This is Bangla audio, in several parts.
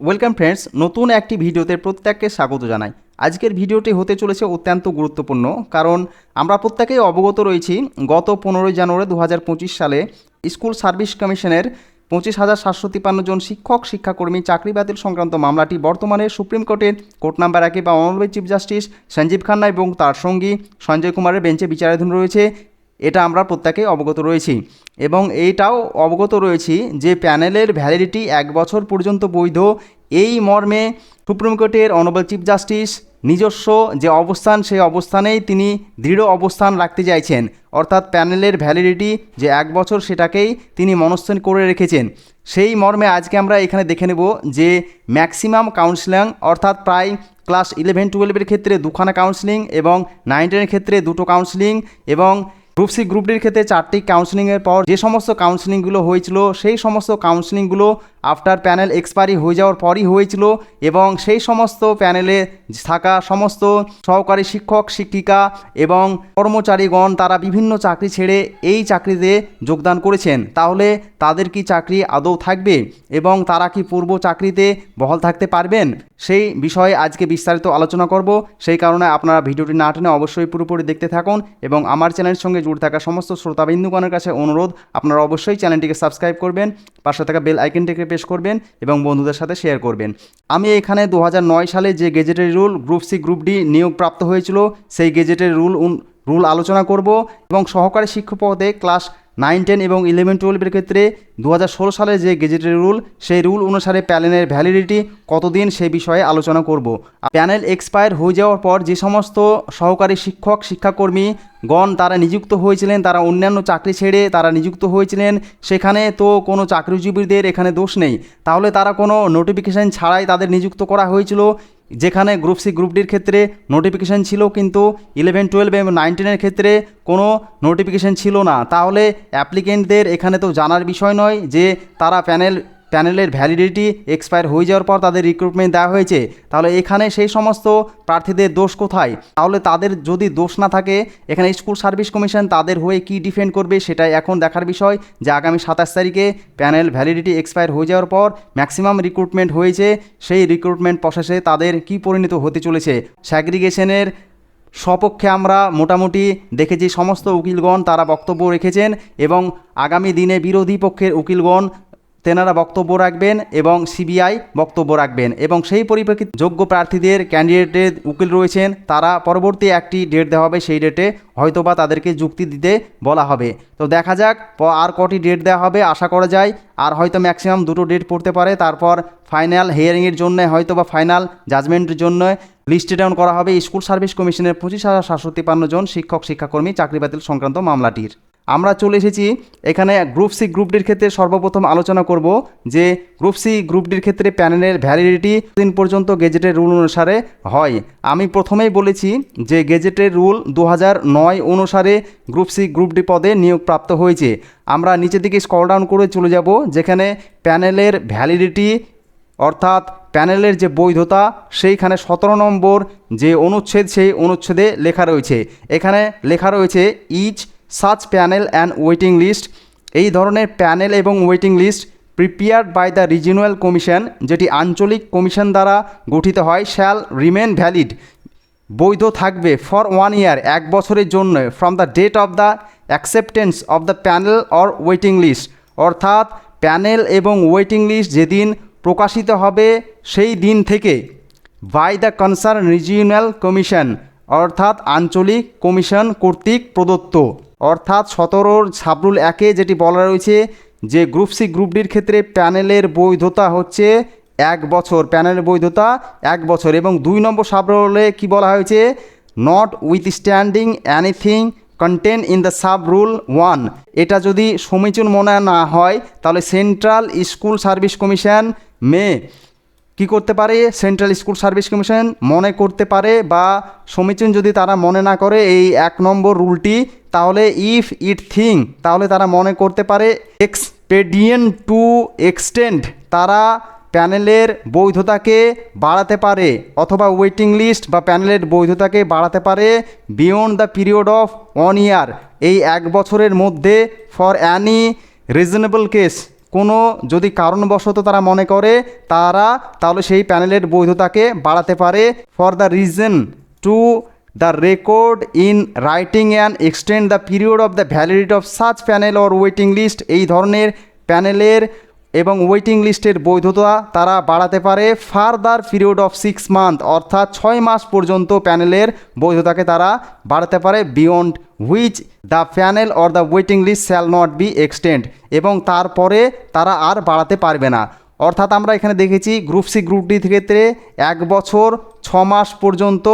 ওয়েলকাম ফ্রেন্ডস নতুন একটি ভিডিওতে প্রত্যেককে স্বাগত জানাই। আজকের ভিডিওটি হতে চলেছে অত্যন্ত গুরুত্বপূর্ণ, কারণ আমরা প্রত্যেকেই অবগত রয়েছি, গত পনেরোই জানুয়ারি দু হাজার পঁচিশ সালে স্কুল সার্ভিস কমিশনের পঁচিশ হাজার সাতশো তিপ্পান্ন জন শিক্ষক, শিক্ষাকর্মী চাকরি বাতিল সংক্রান্ত মামলাটি বর্তমানে সুপ্রিম কোর্টের কোর্ট নাম্বার একে বা honourable chief justice Sanjiv Khanna এবং তার সঙ্গী সঞ্জয় কুমারের বেঞ্চে বিচারাধীন রয়েছে। এটা আমরা প্রত্যেকেই অবগত রয়েছি। এবং এইটাও অবগত রয়েছি যে প্যানেলের ভ্যালিডিটি এক বছর পর্যন্ত বৈধ। এই মর্মে সুপ্রিম কোর্টের অনারেবল চিফ জাস্টিস নিজস্ব যে অবস্থান, সেই অবস্থানেই তিনি দৃঢ় অবস্থান রাখতে চাইছেন। অর্থাৎ প্যানেলের ভ্যালিডিটি যে এক বছর, সেটাকেই তিনি মনস্থির করে রেখেছেন। সেই মর্মে আজকে আমরা এখানে দেখে নেব যে ম্যাক্সিমাম কাউন্সিলিং অর্থাৎ প্রায় ক্লাস ইলেভেন টুয়েলভের ক্ষেত্রে দুখানা কাউন্সিলিং এবং নাইন টেনের ক্ষেত্রে দুটো কাউন্সিলিং এবং গ্রুপ সি, গ্রুপ ডির ক্ষেত্রে চারটি কাউন্সিলিংয়ের পর যে সমস্ত কাউন্সিলিংগুলো হয়েছিল, সেই সমস্ত কাউন্সিলিংগুলো আফটার প্যানেল এক্সপায়ারি হয়ে যাওয়ার পরই হয়েছিল এবং সেই সমস্ত প্যানেলে থাকা সমস্ত সহকারী শিক্ষক, শিক্ষিকা এবং কর্মচারীগণ তারা বিভিন্ন চাকরি ছেড়ে এই চাকরিতে যোগদান করেছেন। তাহলে তাদের কি চাকরি আদৌ থাকবে এবং তারা কি পূর্ব চাকরিতে বহাল থাকতে পারবেন? সেই বিষয়ে আজকে বিস্তারিত আলোচনা করব। সেই কারণে আপনারা ভিডিওটি না টেনে অবশ্যই পুরোপুরি দেখতে থাকুন এবং আমার চ্যানেলের সঙ্গে জুড়ে থাকা সমস্ত শ্রোতাবিন্দুগণের কাছে অনুরোধ, আপনারা অবশ্যই চ্যানেলটিকে সাবস্ক্রাইব করবেন, পাশে থাকা বেল আইকনটিকে প্রেস করবেন এবং বন্ধুদের সাথে শেয়ার করবেন। আমি এখানে দু হাজার নয় সালে যে গেজেটের rule group C group D নিয়োগ প্রাপ্ত হয়েছিল, সেই গেজেটের রুল রুল আলোচনা করব এবং সহকারী শিক্ষক পদে ক্লাস নাইন, টেন এবং ইলেভেন, টুয়েলভের ক্ষেত্রে দু সালে যে গেজেটের রুল, সেই রুল অনুসারে প্যানেলের ভ্যালিডিটি কতদিন সে বিষয়ে আলোচনা করব। প্যানেল এক্সপায়ার হয়ে যাওয়ার পর যে সমস্ত সহকারী শিক্ষক, শিক্ষাকর্মী গণ তারা নিযুক্ত হয়েছিলেন, তারা অন্যান্য চাকরি ছেড়ে তারা নিযুক্ত হয়েছিলেন, সেখানে তো কোনো চাকরিজীবীদের এখানে দোষ নেই। তাহলে তারা কোনো নোটিফিকেশান ছাড়াই তাদের নিযুক্ত করা হয়েছিল। যেখানে গ্রুপ সি গ্রুপ ডির ক্ষেত্রে নোটিফিকেশান ছিল কিন্তু ইলেভেন টুয়েলভ এবং নাইনটিনের ক্ষেত্রে কোনো নোটিফিকেশান ছিল না। তাহলে অ্যাপ্লিকেন্টদের এখানে তো জানার বিষয় নয় যে তারা প্যানেল প্যানেলের ভ্যালিডিটি এক্সপায়ার হয়ে যাওয়ার পর তাদের রিক্রুটমেন্ট দেওয়া হয়েছে। তাহলে এখানে সেই সমস্ত প্রার্থীদের দোষ কোথায়? তাহলে তাদের যদি দোষ না থাকে, এখানে স্কুল সার্ভিস কমিশন তাদের হয়ে কি ডিফেন্ড করবে সেটাই এখন দেখার বিষয় যে আগামী সাতাশ তারিখে প্যানেল ভ্যালিডিটি এক্সপায়ার হয়ে যাওয়ার পর ম্যাক্সিমাম রিক্রুটমেন্ট হয়েছে, সেই রিক্রুটমেন্ট প্রসেসে তাদের কি পরিণত হতে চলেছে? স্যাগ্রিগেশনের সপক্ষে আমরা মোটামুটি দেখেছি সমস্ত উকিলগণ তারা বক্তব্য রেখেছেন এবং আগামী দিনে বিরোধী পক্ষের উকিলগণ তেনারা বক্তব্য রাখবেন এবং সিবিআই বক্তব্য রাখবেন এবং সেই পরিপ্রেক্ষিতে যোগ্য প্রার্থীদের ক্যান্ডিডেটের উকিল রয়েছেন, তারা পরবর্তী একটি ডেট দেওয়া হবে, সেই ডেটে হয়তোবা তাদেরকে যুক্তি দিতে বলা হবে। তো দেখা যাক আর কটি ডেট দেওয়া হবে, আশা করা যায়, আর হয়তো ম্যাক্সিমাম দুটো ডেট পড়তে পারে, তারপর ফাইনাল হিয়ারিংয়ের জন্য হয়তো বা ফাইনাল জাজমেন্টের জন্য লিস্টে ডাউন করা হবে। স্কুল সার্ভিস কমিশনের পঁচিশ হাজার সাতশো তিপ্পান্ন জন শিক্ষক শিক্ষাকর্মী চাকরি বাতিল সংক্রান্ত মামলাটির। আমরা চলে এসেছি এখানে গ্রুপ সি গ্রুপ ডির ক্ষেত্রে সর্বপ্রথম আলোচনা করব যে গ্রুপ সি গ্রুপ ডির ক্ষেত্রে প্যানেলের ভ্যালিডিটি দিন পর্যন্ত গেজেটের রুল অনুসারে হয়। আমি প্রথমেই বলেছি যে গেজেটের রুল দু নয় অনুসারে গ্রুপ সি গ্রুপ ডি পদে নিয়োগ প্রাপ্ত হয়েছে। আমরা নিচের দিকে স্কল ডাউন করে চলে যাব, যেখানে প্যানেলের ভ্যালিডিটি অর্থাৎ প্যানেলের যে বৈধতা, সেইখানে সতেরো নম্বর যে অনুচ্ছেদ, সেই অনুচ্ছেদে লেখা রয়েছে। এখানে লেখা রয়েছে each such panel and waiting list. এই ধরনের প্যানেল এবং waiting list prepared by the regional commission যেটি আঞ্চলিক কমিশন দ্বারা গঠিত হয় শ্যাল রিমেন ভ্যালিড বৈধ থাকবে ফর ওয়ান ইয়ার এক বছরের জন্য from the date of the acceptance of the panel or waiting list অর্থাৎ প্যানেল এবং ওয়েটিং লিস্ট যেদিন প্রকাশিত হবে, সেই দিন থেকে by the concern regional commission অর্থাৎ আঞ্চলিক কমিশন কর্তৃক প্রদত্ত। অর্থাৎ সতেরোর সাবরুল একে যেটি বলা রয়েছে যে গ্রুপ সি, গ্রুপ ডির ক্ষেত্রে প্যানেলের বৈধতা হচ্ছে এক বছর। প্যানেলের বৈধতা এক বছর এবং দুই নম্বর সাবরুলে কি বলা হয়েছে? Notwithstanding anything contained in the sub rule one এটা যদি সমীচীন মনে না হয়, তাহলে central school service commission may কি করতে পারে? সেন্ট্রাল স্কুল সার্ভিস কমিশন মনে করতে পারে বা সমীচীন যদি তারা মনে না করে এই এক নম্বর রুলটি, তাহলে ইফ ইট থিং তাহলে তারা মনে করতে পারে এক্সপেডিয়েন্ট টু এক্সটেন্ড তারা প্যানেলের বৈধতাকে বাড়াতে পারে অথবা ওয়েটিং লিস্ট বা প্যানেলের বৈধতাকে বাড়াতে পারে beyond the period of one year এই এক বছরের মধ্যে ফর অ্যানি রিজনেবল কেস কোনো যদি কারণবশত তারা মনে করে, তারা তাহলে সেই প্যানেলের বৈধতাকে বাড়াতে পারে। For the reason to the record in writing and extend the period of the validity of such panel or waiting list এই ধরনের প্যানেলের এবং ওয়েটিং লিস্টের বৈধতা তারা বাড়াতে পারে further period of six month অর্থাৎ ছয় মাস পর্যন্ত প্যানেলের বৈধতাকে তারা বাড়াতে পারে beyond which the panel or the waiting list shall not be extend এবং তারপরে তারা আর বাড়াতে পারবে না। অর্থাৎ আমরা এখানে দেখেছি গ্রুপ সি গ্রুপ ডি ক্ষেত্রে এক বছর, ছ মাস পর্যন্ত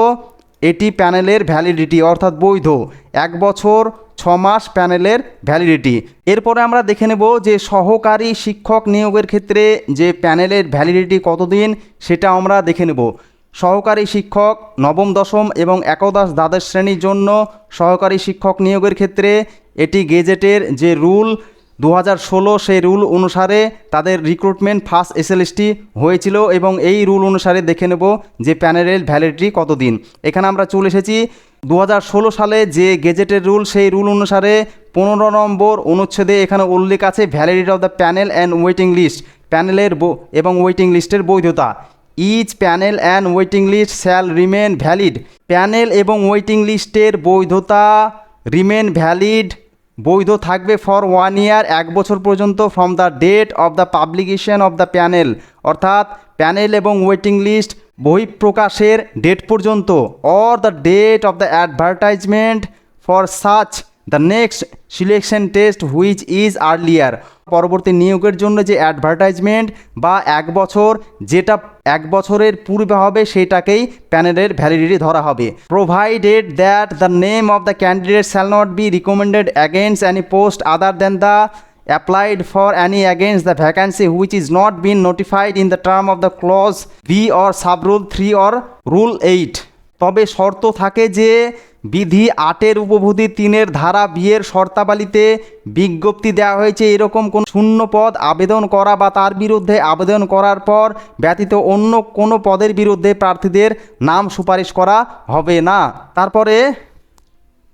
এটি প্যানেলের ভ্যালিডিটি অর্থাৎ বৈধ। এক বছর, ছ মাস প্যানেলের ভ্যালিডিটি এরপরে আমরা দেখে নেব যে সহকারী শিক্ষক নিয়োগের ক্ষেত্রে যে প্যানেলের ভ্যালিডিটি কতদিন, সেটা আমরা দেখে নেব। সহকারী শিক্ষক নবম, দশম এবং একাদশ দ্বাদশ শ্রেণির জন্য সহকারী শিক্ষক নিয়োগের ক্ষেত্রে এটি গেজেটের যে রুল দু হাজার ষোলো সেই রুল অনুসারে তাদের রিক্রুটমেন্ট ফার্স্ট এসএলএসটি হয়েছিল এবং এই রুল অনুসারে দেখে নেব যে প্যানেলের ভ্যালিডিটি কতদিন। এখানে আমরা চলে এসেছি দু হাজার ষোলো সালে যে গেজেটের রুল সেই রুল অনুসারে পনেরো নম্বর অনুচ্ছেদে এখানে উল্লেখ আছে validity of the panel and waiting list প্যানেলের এবং ওয়েটিং লিস্টের বৈধতা। Each panel and waiting list shall remain valid panel এবং ওয়েটিং লিস্টের বৈধতা রিমেন ভ্যালিড বৈধ থাকবে ফর ওয়ান ইয়ার এক বছর পর্যন্ত from the date of the publication of the panel অর্থাৎ প্যানেল এবং ওয়েটিং লিস্ট বহিঃপ্রকাশের ডেট পর্যন্ত or the date of the advertisement for such the next selection test which is earlier পরবর্তী নিয়োগের জন্য যে অ্যাডভার্টাইজমেন্ট বা এক বছর যেটা এক বছরের পূর্বে হবে সেটাকেই প্যানেলের ভ্যালিডিটি ধরা হবে। Provided that the name of the candidate shall not be recommended against any post other then the applied for any against the vacancy which is not been notified in the term of the clause B or subrule 3 or rule 8 তবে শর্ত থাকে যে বিধি আটের উপভূতি তিনের ধারা বিয়ের শর্তাবলীতে বিজ্ঞপ্তি দেওয়া হয়েছে। এরকম কোন শূন্য পদ আবেদন করা বা তার বিরুদ্ধে আবেদন করার পর ব্যতীত অন্য কোনো পদের বিরুদ্ধে প্রার্থীদের নাম সুপারিশ করা হবে না। তারপরে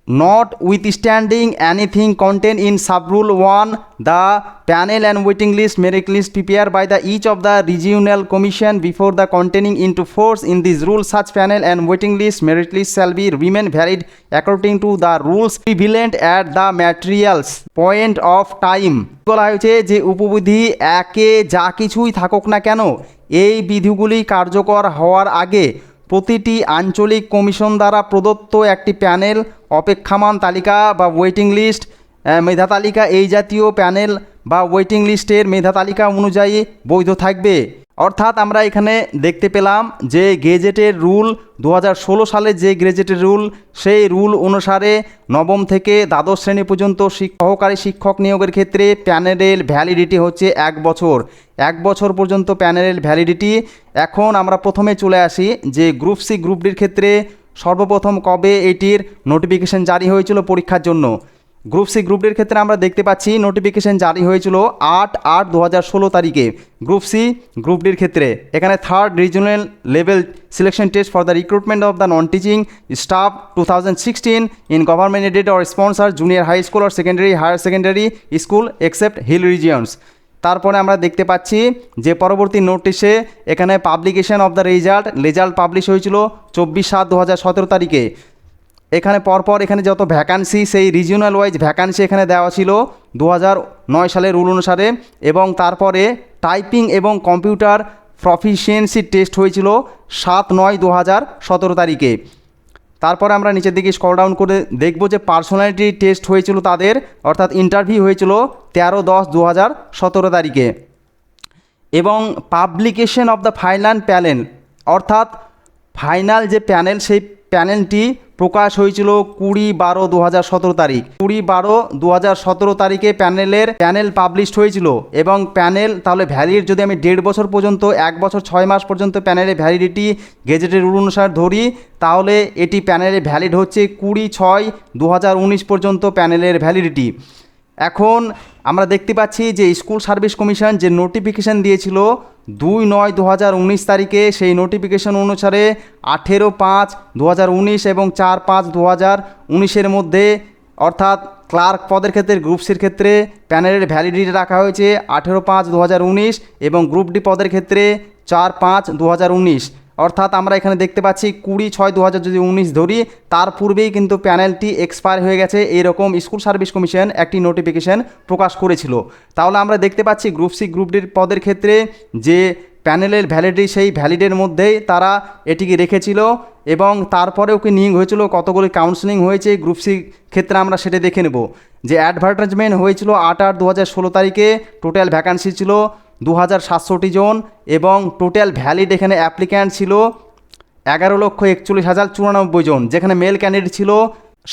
notwithstanding anything contained in subrule one the panel and waiting list merit list prepare by the each of the regional commission before the continuing into force in this rule such panel and waiting list merit list shall be remain valid according to the rules prevalent at the materials point of time বলা হয়েছে যে উপবিধি একে যা কিছুই থাকুক না কেন, এই বিধিগুলি কার্যকর হওয়ার আগে প্রতিটি আঞ্চলিক কমিশন দ্বারা প্রদত্ত একটি প্যানেল, অপেক্ষামান তালিকা বা ওয়েটিং লিস্ট মেধা তালিকা এই জাতীয় প্যানেল বা ওয়েটিং লিস্টের মেধা তালিকা অনুযায়ী বৈধ থাকবে। অর্থাৎ আমরা এখানে দেখতে পেলাম যে গেজেটের রুল দু সালে যে গ্রেজেটের রুল, সেই রুল অনুসারে নবম থেকে দ্বাদশ শ্রেণি পর্যন্ত সহকারী শিক্ষক নিয়োগের ক্ষেত্রে প্যানেলের ভ্যালিডিটি হচ্ছে এক বছর। এক বছর পর্যন্ত প্যানেলের ভ্যালিডিটি। এখন আমরা প্রথমে চলে আসি যে গ্রুপ সি গ্রুপ ডির ক্ষেত্রে সর্বপ্রথম কবে এটির নোটিফিকেশন জারি হয়েছিল পরীক্ষার জন্য। গ্রুপ সি, গ্রুপ ডির ক্ষেত্রে আমরা দেখতে পাচ্ছি নোটিফিকেশন জারি হয়েছিল আট আট দু হাজার ষোলো তারিখে। গ্রুপ সি, গ্রুপ ডির ক্ষেত্রে। এখানে third regional level selection test for the recruitment of the non teaching staff two thousand sixteen in government aided or sponsor junior high school or secondary higher secondary school except hill regions তারপরে আমরা দেখতে পাচ্ছি যে পরবর্তী নোটিশে এখানে publication of the result result publish হয়েছিল চব্বিশ সাত দু তারিখে। এখানে পরপর এখানে যত ভ্যাকান্সি সেই রিজিওনাল ওয়াইজ ভ্যাকান্সি এখানে দেওয়া ছিল দু নয় সালের রুল অনুসারে এবং তারপরে টাইপিং এবং কম্পিউটার প্রফিসিয়েন্সি টেস্ট হয়েছিল সাত নয় দু হাজার সতেরো তারিখে। তারপরে আমরা নিচের দিকে স্কল ডাউন করে দেখব যে পার্সোনালিটি টেস্ট হয়েছিল তাদের, অর্থাৎ ইন্টারভিউ হয়েছিল তেরো দশ দু হাজার সতেরো তারিখে। এবং publication of the final panel অর্থাৎ ফাইনাল যে প্যানেল সেই প্যানেলটি প্রকাশ হয়েছিল কুড়ি বারো দু হাজার সতেরো তারিখ। কুড়ি বারো দু হাজার সতেরো তারিখে প্যানেলের প্যানেল পাবলিশড হয়েছিল এবং প্যানেল তাহলে ভ্যালিড যদি আমি দেড় বছর পর্যন্ত, এক বছর ছয় মাস পর্যন্ত প্যানেলের ভ্যালিডিটি গেজেটের রুল অনুসার ধরি, তাহলে এটি প্যানেলে ভ্যালিড হচ্ছে কুড়ি ছয় দু পর্যন্ত প্যানেলের ভ্যালিডিটি এখন আমরা দেখতে পাচ্ছি যে স্কুল সার্ভিস কমিশন যে নোটিফিকেশান দিয়েছিল দুই নয় দু হাজার উনিশ তারিখে, সেই নোটিফিকেশন অনুসারে আঠেরো পাঁচ দু হাজার উনিশ এবং চার পাঁচ দু হাজার উনিশের মধ্যে, অর্থাৎ ক্লার্ক পদের ক্ষেত্রে গ্রুপ সির ক্ষেত্রে প্যানেলের ভ্যালিডিটি রাখা হয়েছে আঠেরো পাঁচ দু হাজার উনিশ এবং গ্রুপ ডি পদের ক্ষেত্রে চার পাঁচ দু হাজার উনিশ। অর্থাৎ আমরা এখানে দেখতে পাচ্ছি কুড়ি ছয় দু হাজার যদি উনিশ ধরি, তার পূর্বেই কিন্তু প্যানেলটি এক্সপায়ার হয়ে গেছে। এরকম স্কুল সার্ভিস কমিশন একটি নোটিফিকেশন প্রকাশ করেছিল। তাহলে আমরা দেখতে পাচ্ছি গ্রুপ সি গ্রুপ ডির পদের ক্ষেত্রে যে প্যানেলের ভ্যালিডি সেই ভ্যালিডের মধ্যেই তারা এটিকে রেখেছিল এবং তারপরে ওকে নিয়োগ হয়েছিল, কতগুলি কাউন্সিলিং হয়েছে গ্রুপ সি ক্ষেত্রে আমরা সেটা দেখে নেব। যে অ্যাডভার্টাইজমেন্ট হয়েছিল আট আট দু হাজার ষোলো তারিখে টোটাল ভ্যাকান্সি ছিল দু হাজার সাতষট্টি জন এবং টোটাল ভ্যালিড এখানে অ্যাপ্লিক্যান্ট ছিল এগারো লক্ষ একচল্লিশ হাজার চুরানব্বই জন, যেখানে মেল ক্যান্ডিডেট ছিল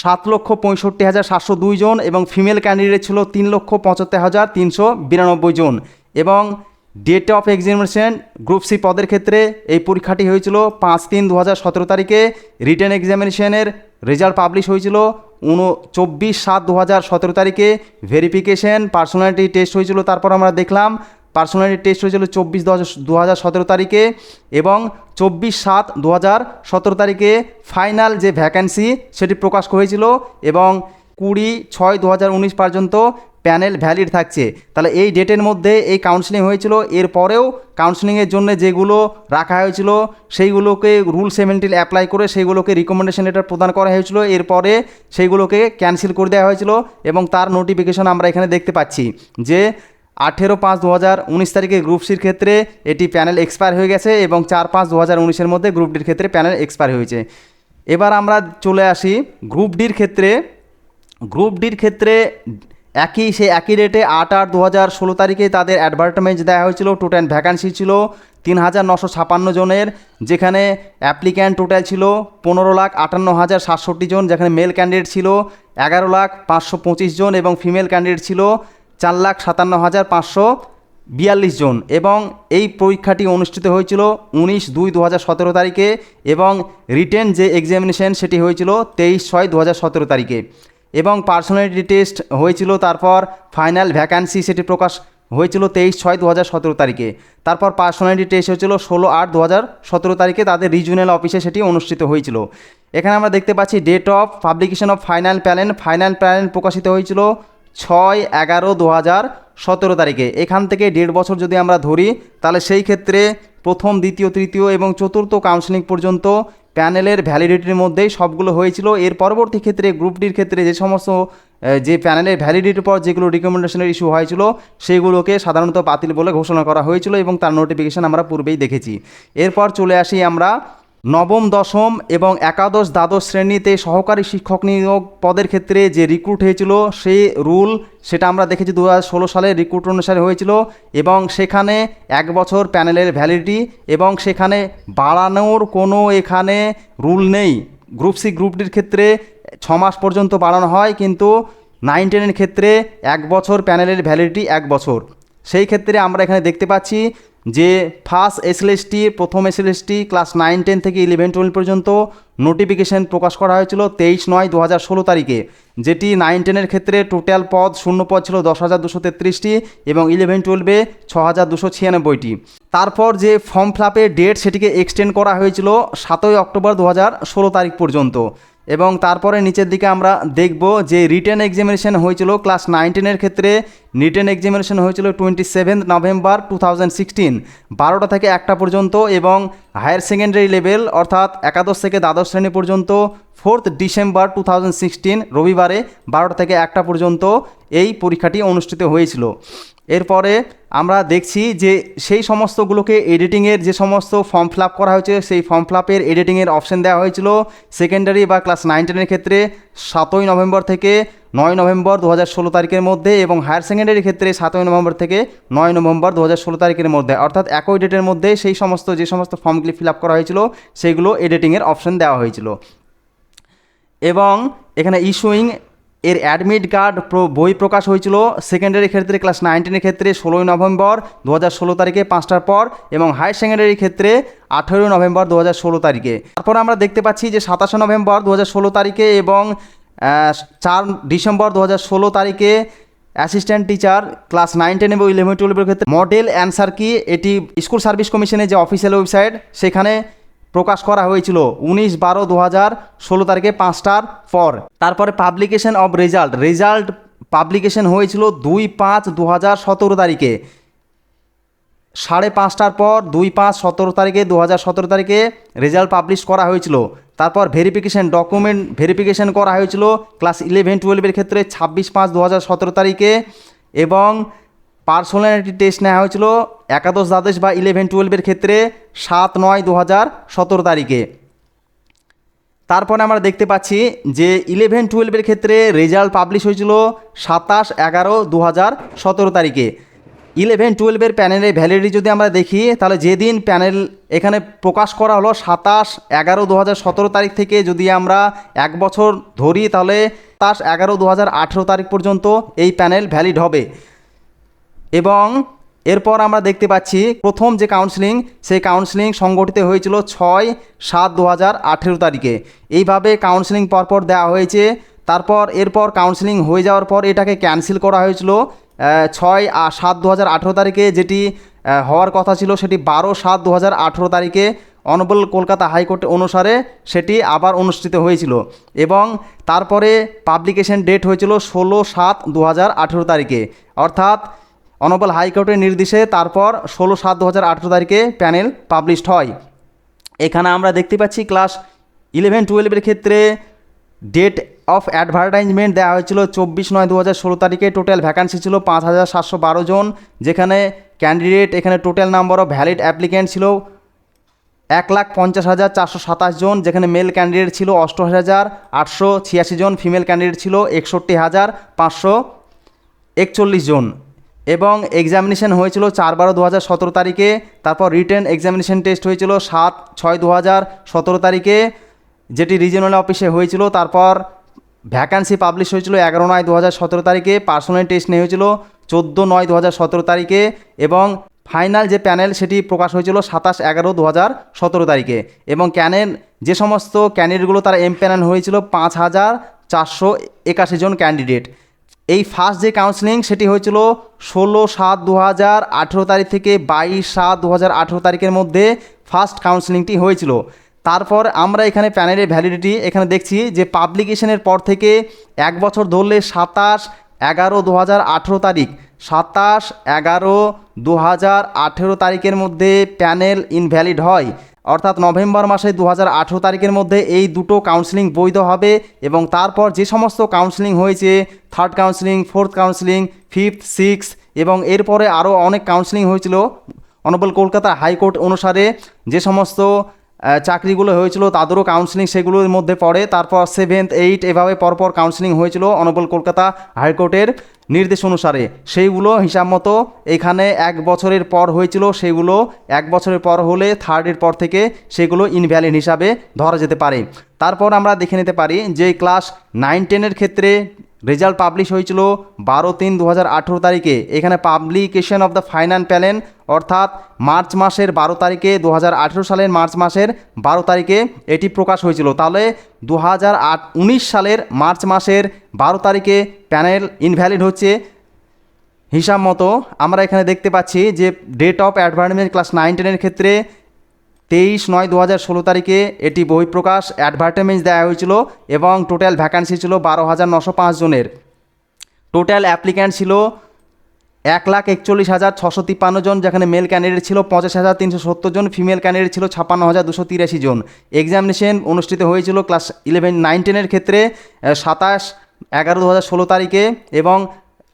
সাত লক্ষ পঁয়ষট্টি হাজার সাতশো দুই জন এবং ফিমেল ক্যান্ডিডেট ছিল তিন লক্ষ পঁচাত্তর হাজার তিনশো বিরানব্বই জন এবং date of examination group C পদের ক্ষেত্রে এই পরীক্ষাটি হয়েছিল পাঁচ তিন দু হাজার সতেরো তারিখে রিটেন এক্সামিনেশনের রেজাল্ট পাবলিশ হয়েছিল উন চব্বিশ সাত দু হাজার সতেরো তারিখে ভেরিফিকেশন পার্সোনালিটি টেস্ট হয়েছিল, তারপর আমরা দেখলাম পার্সোনালিটি টেস্ট হয়েছিল চব্বিশ দু হাজার সতেরো তারিখে এবং চব্বিশ সাত দু হাজার সতেরো তারিখে ফাইনাল যে ভ্যাকান্সি সেটি প্রকাশ হয়েছিল এবং কুড়ি ছয় দু হাজার উনিশ পর্যন্ত প্যানেল ভ্যালিড থাকছে। তাহলে এই ডেটের মধ্যে এই কাউন্সিলিং হয়েছিল। এরপরেও কাউন্সিলিংয়ের জন্য যেগুলো রাখা হয়েছিল, সেইগুলোকে রুল সেভেন্টিন অ্যাপ্লাই করে সেইগুলোকে রিকমেন্ডেশন লেটার প্রদান করা হয়েছিল। এরপরে সেইগুলোকে ক্যান্সেল করে দেওয়া হয়েছিল এবং তার নোটিফিকেশন আমরা এখানে দেখতে পাচ্ছি যে আঠেরো পাঁচ দু হাজার উনিশ তারিখে গ্রুপ সির ক্ষেত্রে এটি প্যানেল এক্সপায়ার হয়ে গেছে এবং চার পাঁচ দু হাজার উনিশের মধ্যে গ্রুপ ডির ক্ষেত্রে প্যানেল এক্সপায়ার হয়েছে। এবার আমরা চলে আসি গ্রুপ ডির ক্ষেত্রে। গ্রুপ ডির ক্ষেত্রে একই সে একই রেটে আট আট দু হাজার ষোলো তারিখে তাদের অ্যাডভার্টাইজমেন্ট দেওয়া হয়েছিল টোটাল ভ্যাকান্সি ছিল তিন হাজার নশো ছাপান্ন জনের, যেখানে অ্যাপ্লিক্যান্ট টোটাল ছিল পনেরো লাখ আটান্ন হাজার সাতষট্টি জন, যেখানে মেল ক্যান্ডিডেট ছিল এগারো লাখ পাঁচশো পঁচিশ জন এবং ফিমেল ক্যান্ডিডেট ছিল চার লাখ সাতান্ন হাজার পাঁচশো বিয়াল্লিশ জন এবং এই পরীক্ষাটি অনুষ্ঠিত হয়েছিল উনিশ দুই দু হাজার সতেরো তারিখে এবং রিটেন যে এক্সামিনেশন সেটি হয়েছিল তেইশ ছয় দু হাজার সতেরো তারিখে। এবং পার্সোনালিটি টেস্ট হয়েছিল, তারপর ফাইনাল ভ্যাকান্সি সেটি প্রকাশ হয়েছিল তেইশ ছয় দু হাজার সতেরো তারিখে। তারপর পার্সোনালিটি টেস্ট হয়েছিল ষোলো আট দু হাজার সতেরো তারিখে, তাদের রিজিওনাল অফিসে সেটি অনুষ্ঠিত হয়েছিল। এখানে আমরা দেখতে পাচ্ছি date of publication of final panel final panel প্রকাশিত হয়েছিল ছয় এগারো দু হাজার সতেরো তারিখে। এখান থেকে দেড় বছর যদি আমরা ধরি, তাহলে সেই ক্ষেত্রে প্রথম, দ্বিতীয়, তৃতীয় এবং চতুর্থ কাউন্সিলিং পর্যন্ত প্যানেলের ভ্যালিডিটির মধ্যেই সবগুলো হয়েছিল। এর পরবর্তী ক্ষেত্রে গ্রুপ ডির ক্ষেত্রে যে সমস্ত যে প্যানেলের ভ্যালিডিটির পর যেগুলো রিকমেন্ডেশনের ইস্যু হয়েছিল, সেগুলোকে সাধারণত বাতিল বলে ঘোষণা করা হয়েছিল এবং তার নোটিফিকেশন আমরা পূর্বেই দেখেছি। এরপর চলে আসি আমরা নবম, দশম এবং একাদশ দ্বাদশ শ্রেণীতে সহকারী শিক্ষক নিয়োগ পদের ক্ষেত্রে যে রিক্রুট হয়েছিল সেই রুল সেটা আমরা দেখেছি দু হাজার ষোলো সালে রিক্রুট অনুসারে হয়েছিল এবং সেখানে এক বছর প্যানেলের ভ্যালিডিটি এবং সেখানে বাড়ানোর কোনো এখানে রুল নেই। গ্রুপ সি গ্রুপ ডির ক্ষেত্রে ছ মাস পর্যন্ত বাড়ানো হয় কিন্তু নাইন টেনের ক্ষেত্রে এক বছর প্যানেলের ভ্যালিডিটি এক বছর। সেই ক্ষেত্রে আমরা এখানে দেখতে পাচ্ছি যে ফার্স্ট এসএলএসটি প্রথম এসএলএসটি ক্লাস নাইন টেন থেকে ইলেভেন টুয়েলভ পর্যন্ত নোটিফিকেশন প্রকাশ করা হয়েছিল তেইশ নয় দু হাজার ষোলো তারিখে, যেটি নাইন টেনের ক্ষেত্রে টোটাল পদ শূন্য পদ ছিল দশ হাজার দুশো তেত্রিশটি এবং ইলেভেন টুয়েলভে ছ হাজার দুশো ছিয়ানব্বইটি। তারপর যে ফর্ম ফিলাপের ডেট সেটিকে এক্সটেন্ড করা হয়েছিল সাতই অক্টোবর দু হাজার ষোলো তারিখ পর্যন্ত। এবং তারপরে নিচের দিকে আমরা দেখব যে রিটেন এক্সামিনেশন হয়েছিল ক্লাস নাইনটিনের ক্ষেত্রে। রিটেন এক্সামিনেশন হয়েছিল twenty seventh November two thousand sixteen. বারোটা থেকে একটা পর্যন্ত এবং হায়ার সেকেন্ডারি লেভেল অর্থাৎ একাদশ থেকে দ্বাদশ শ্রেণি পর্যন্ত fourth December two thousand sixteen, রবিবারে বারোটা থেকে একটা পর্যন্ত এই পরীক্ষাটি অনুষ্ঠিত হয়েছিল। এরপরে আমরা দেখছি যে সেই সমস্তগুলোকে এডিটিংয়ের যে সমস্ত ফর্ম ফিল করা হয়েছে, সেই ফর্ম ফিল আপের এডিটিংয়ের অপশন দেওয়া হয়েছিল সেকেন্ডারি বা ক্লাস নাইন টেনের ক্ষেত্রে সাতই নভেম্বর থেকে নয় নভেম্বর দু হাজার ষোলো তারিখের মধ্যে এবং হায়ার সেকেন্ডারি ক্ষেত্রে সাতই নভেম্বর থেকে নয় নভেম্বর দু হাজার ষোলো তারিখের মধ্যে। অর্থাৎ একই ডেটের মধ্যে সেই সমস্ত, যে সমস্ত ফর্মগুলি ফিল আপ করা হয়েছিল সেইগুলো এডিটিংয়ের অপশন দেওয়া হয়েছিল। এবং এখানে ইস্যুইং এর অ্যাডমিট কার্ড বই প্রকাশ হয়েছিল সেকেন্ডারি ক্ষেত্রে ক্লাস নাইনটিনের ক্ষেত্রে ষোলোই নভেম্বর দু হাজার ষোলো তারিখে পাঁচটার পর এবং হায়ার সেকেন্ডারি ক্ষেত্রে আঠেরোই নভেম্বর দু হাজার ষোলো তারিখে। তারপর আমরা দেখতে পাচ্ছি যে সাতাশে নভেম্বর দু হাজার ষোলো তারিখে এবং চার ডিসেম্বর দু হাজার ষোলো তারিখে assistant teacher class nine ten এবং ইলেভেন টুয়েলভের ক্ষেত্রে মডেল অ্যান্সার কি? এটি স্কুল সার্ভিস কমিশনের যে অফিসিয়াল ওয়েবসাইট সেখানে প্রকাশ করা হয়েছিল উনিশ বারো দু হাজার ষোলো তারিখে পাঁচটার পর। তারপরে publication of result result publication হয়েছিল দুই পাঁচ দু হাজার সতেরো তারিখে। সাড়ে পাঁচটার পর দুই পাঁচ সতেরো তারিখে দু হাজার সতেরো তারিখে রেজাল্ট পাবলিশ করা হয়েছিল। তারপর ভেরিফিকেশন ডকুমেন্ট ভেরিফিকেশন করা হয়েছিল। ক্লাস ইলেভেন টুয়েলভের ক্ষেত্রে ছাব্বিশ পাঁচ দু হাজার সতেরো তারিখে এবং পার্সোনালিটি টেস্ট নেওয়া হয়েছিল একাদশ দ্বাদশ বা ইলেভেন টুয়েলভের ক্ষেত্রে সাত নয় দু হাজার সতেরো তারিখে। তারপরে আমরা দেখতে পাচ্ছি যে ইলেভেন টুয়েলভের ক্ষেত্রে রেজাল্ট পাবলিশ হয়েছিল সাতাশ এগারো দু হাজার সতেরো তারিখে। ইলেভেন টুয়েলভের প্যানেলের ভ্যালিডিটি যদি আমরা দেখি, তাহলে যেদিন প্যানেল এখানে প্রকাশ করা হলো সাতাশ এগারো দু হাজার সতেরো তারিখ থেকে যদি আমরা এক বছর ধরি, তাহলে সাতাশ এগারো দু হাজার আঠেরো তারিখ পর্যন্ত এই প্যানেল ভ্যালিড হবে। এবং এরপর আমরা দেখতে পাচ্ছি প্রথম যে কাউন্সিলিং সেই কাউন্সিলিং সংগঠিত হয়েছিল ছয় সাত দু হাজার আঠেরো তারিখে। এইভাবে কাউন্সিলিং পরপর দেওয়া হয়েছে। তারপর এরপর কাউন্সিলিং হয়ে যাওয়ার পর এটাকে ক্যান্সেল করা হয়েছিল ছয় আর সাত দু হাজার আঠেরো তারিখে, যেটি হওয়ার কথা ছিল সেটি বারো সাত দু হাজার আঠেরো তারিখে অনবল কলকাতা হাইকোর্ট অনুসারে সেটি আবার অনুষ্ঠিত হয়েছিল এবং তারপরে পাবলিকেশন ডেট হয়েছিল ষোলো সাত দু হাজার আঠেরো তারিখে। অর্থাৎ অনবল হাইকোর্টের নির্দেশে তারপর ষোলো সাত দু হাজার আঠেরো তারিখে প্যানেল পাবলিশড হয়। এখানে আমরা দেখতে পাচ্ছি ক্লাস ইলেভেন টুয়েলভের ক্ষেত্রে ডেট অফ অ্যাডভার্টাইজমেন্ট দেওয়া হয়েছিল চব্বিশ নয় দু হাজার ষোলো তারিখে। টোটাল ভ্যাকান্সি ছিল পাঁচ হাজার সাতশো বারো জন, যেখানে ক্যান্ডিডেট, এখানে total number of valid applicant ছিল এক লাখ পঞ্চাশ হাজার চারশো সাতাশ জন, যেখানে মেল ক্যান্ডিডেট ছিল অষ্টআশি হাজার আটশো ছিয়াশি জন, ফিমেল ক্যান্ডিডেট ছিল একষট্টি হাজার পাঁচশো একচল্লিশ জন। এবং এক্সামিনেশন হয়েছিল চার বারো দু হাজার সতেরো তারিখে, তারপর রিটেন এক্সামিনেশন টেস্ট হয়েছিল সাত ছয় দু হাজার সতেরো তারিখে, যেটি রিজিওনাল অফিসে হয়েছিল, তারপর ভ্যাকান্সি পাবলিশ হয়েছিল এগারো নয় দু হাজার সতেরো তারিখে পার্সোনাল টেস্ট নেওয়া হয়েছিল চোদ্দ নয় দু হাজার সতেরো তারিখে, এবং ফাইনাল যে প্যানেল সেটি প্রকাশ হয়েছিল সাতাশ এগারো দু হাজার সতেরো তারিখে, এবং ক্যানেল যে সমস্ত ক্যান্ডিডেটগুলো তারা এম প্যানেল হয়েছিল পাঁচ হাজার চারশো একাশি জন ক্যান্ডিডেট এই ফার্স্ট যে কাউন্সিলিং সেটি হয়েছিল ষোলো সাত দু হাজার আঠেরো তারিখ থেকে বাইশ সাত দু হাজার আঠেরো তারিখের মধ্যে ফার্স্ট কাউন্সিলিংটি হয়েছিল। তারপর আমরা এখানে প্যানেলের ভ্যালিডিটি এখানে দেখছি যে পাবলিকেশনের পর থেকে এক বছর ধরলে সাতাশ এগারো দু হাজার আঠেরো তারিখ, সাতাশ এগারো দু হাজার আঠেরো তারিখের মধ্যে প্যানেল ইনভ্যালিড হয়। অর্থাৎ নভেম্বর মাসে দু হাজার আঠেরো তারিখের মধ্যে এই দুটো কাউন্সিলিং বৈধ হবে এবং তারপর যে সমস্ত কাউন্সিলিং হয়েছে third counselling fourth counselling fifth six এবং এরপরে আরও অনেক কাউন্সিলিং হয়েছিল অনবল কলকাতা হাইকোর্ট অনুসারে। যে সমস্ত চাকরিগুলো হয়েছিল তাদেরও কাউন্সিলিং সেগুলোর মধ্যে পড়ে। তারপর সেভেন্থ এইট এভাবে পরপর কাউন্সিলিং হয়েছিল অনবল কলকাতা হাইকোর্টের। নির্দেশ অনুসারে, সেইগুলো হিসাব মতো এখানে এক বছরের পর হয়েছিল সেগুলো এক বছরের পর হলে থার্ডের পর থেকে সেগুলো ইনভ্যালিড হিসাবে ধরা যেতে পারে। তারপর আমরা দেখে নিতে পারি যে ক্লাস নাইন টেনের ক্ষেত্রে রেজাল্ট পাবলিশ হয়েছিল বারো তিন দু হাজার তারিখে। এখানে publication of the final panel অর্থাৎ মার্চ মাসের বারো তারিখে দু হাজার আঠেরো সালের মার্চ মাসের বারো তারিখে এটি প্রকাশ হয়েছিল। তাহলে দু উনিশ সালের মার্চ মাসের বারো তারিখে প্যানেল ইনভ্যালিড হচ্ছে। হিসাব মতো আমরা এখানে দেখতে পাচ্ছি যে date of advertisement class nine টেনের ক্ষেত্রে তেইশ নয় দু হাজার ষোলো তারিখে এটি বহিঃপ্রকাশ অ্যাডভার্টাইজমেন্ট দেওয়া হয়েছিল এবং টোটাল ভ্যাকান্সি ছিল বারো হাজার নশো পাঁচ জনের। টোটাল অ্যাপ্লিক্যান্ট ছিল এক লাখ একচল্লিশ হাজার ছশো তিপ্পান্ন জন, যেখানে মেল ক্যান্ডিডেট ছিল পঁচাশ হাজার তিনশো সত্তর জন ফিমেল ক্যান্ডিডেট ছিল ছাপ্পান্ন হাজার দুশো তিরাশি জন। এক্সামিনেশন অনুষ্ঠিত হয়েছিল ক্লাস ইলেভেন নাইন টেনের ক্ষেত্রে সাতাশ এগারো দু হাজার ষোলো তারিখে এবং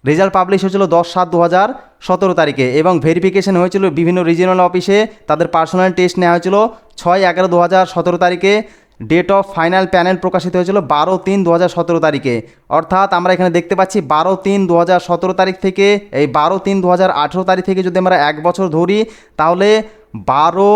রেজাল্ট পাবলিশ হয়েছিল দশ সাত দু হাজার সতেরো তারিখে এবং ভেরিফিকেশন হয়েছিল বিভিন্ন রিজিওনাল অফিসে তাদের পার্সোনাল টেস্ট নেওয়া হয়েছিল ছয় এগারো দু হাজার সতেরো তারিখে। ডেট অফ ফাইনাল প্যানেল প্রকাশিত হয়েছিল বারো তিন দু হাজার সতেরো তারিখে। অর্থাৎ আমরা এখানে দেখতে পাচ্ছি বারো তিন দু হাজার সতেরো তারিখ থেকে, এই বারো তিন দু হাজার আঠেরো তারিখ থেকে যদি আমরা এক বছর ধরি, তাহলে বারো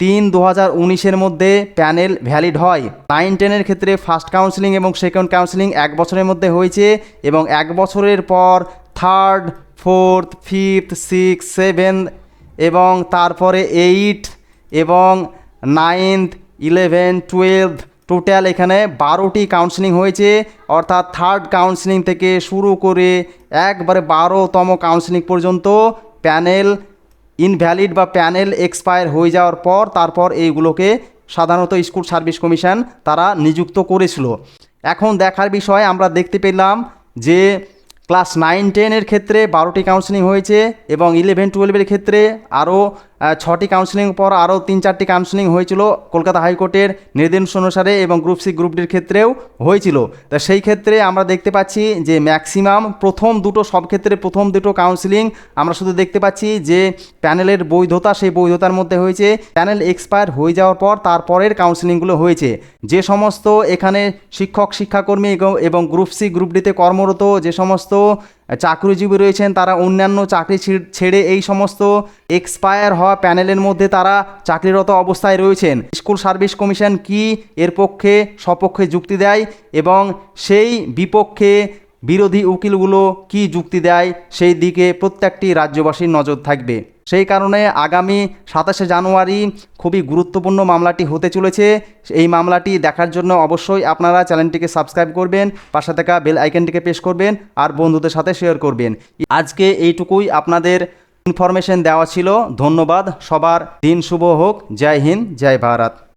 তিন দু হাজার উনিশের মধ্যে প্যানেল ভ্যালিড হয়। নাইন টেনের ক্ষেত্রে ফার্স্ট কাউন্সিলিং এবং সেকেন্ড কাউন্সিলিং এক বছরের মধ্যে হয়েছে এবং এক বছরের পর third, fourth, fifth, six, seven এবং তারপরে এইট এবং নাইনথ, ইলেভেন, টুয়েলভ টোটাল এখানে বারোটি কাউন্সিলিং হয়েছে। অর্থাৎ থার্ড কাউন্সিলিং থেকে শুরু করে একবারে বারোতম কাউন্সিলিং পর্যন্ত প্যানেল ইনভ্যালিড বা প্যানেল এক্সপায়ার হয়ে যাওয়ার পর তারপর এইগুলোকে সাধারণত স্কুল সার্ভিস কমিশন তারা নিযুক্ত করেছিল। এখন দেখার বিষয়, আমরা দেখতে পেলাম যে ক্লাস নাইন, টেনের ক্ষেত্রে বারোটি কাউন্সিলিং হয়েছে এবং ইলেভেন টুয়েলভের ক্ষেত্রে আরও ছটি কাউন্সিলিং পর আরও তিন চারটি কাউন্সিলিং হয়েছিল কলকাতা হাইকোর্টের নির্দেশ অনুসারে এবং গ্রুপ সি গ্রুপ ডির ক্ষেত্রেও হয়েছিল। তা সেই ক্ষেত্রে আমরা দেখতে পাচ্ছি যে ম্যাক্সিমাম প্রথম দুটো সব ক্ষেত্রে প্রথম দুটো কাউন্সিলিং আমরা শুধু দেখতে পাচ্ছি যে প্যানেলের বৈধতা, সেই বৈধতার মধ্যে হয়েছে। প্যানেল এক্সপায়ার হয়ে যাওয়ার পর তারপরের কাউন্সিলিংগুলো হয়েছে। যে সমস্ত এখানে শিক্ষক, শিক্ষাকর্মী এবং- গ্রুপ সি গ্রুপ ডিতে কর্মরত যে সমস্ত চাকরিজীবী রয়েছেন, তারা অন্যান্য চাকরি ছেড়ে এই সমস্ত এক্সপায়ার হওয়া প্যানেলের মধ্যে তারা চাকরিরত অবস্থায় রয়েছেন। স্কুল সার্ভিস কমিশন কি এর পক্ষে, সপক্ষে যুক্তি দেয় এবং সেই বিপক্ষে বিরোধী উকিলগুলো কি যুক্তি দেয়, সেই দিকে প্রত্যেকটি রাজ্যবাসীর নজর থাকবে। সেই কারণে আগামী সাতাশে জানুয়ারি খুবই গুরুত্বপূর্ণ মামলাটি হতে চলেছে। এই মামলাটি দেখার জন্য অবশ্যই আপনারা চ্যানেলটিকে সাবস্ক্রাইব করবেন, পাশে থাকা বেল আইকনটিকে প্রেস করবেন, আর বন্ধুদের সাথে শেয়ার করবেন। আজকে এইটুকুই আপনাদের ইনফরমেশন দেওয়া ছিল। ধন্যবাদ। সবার দিন শুভ হোক। জয় হিন্দ, জয় ভারত।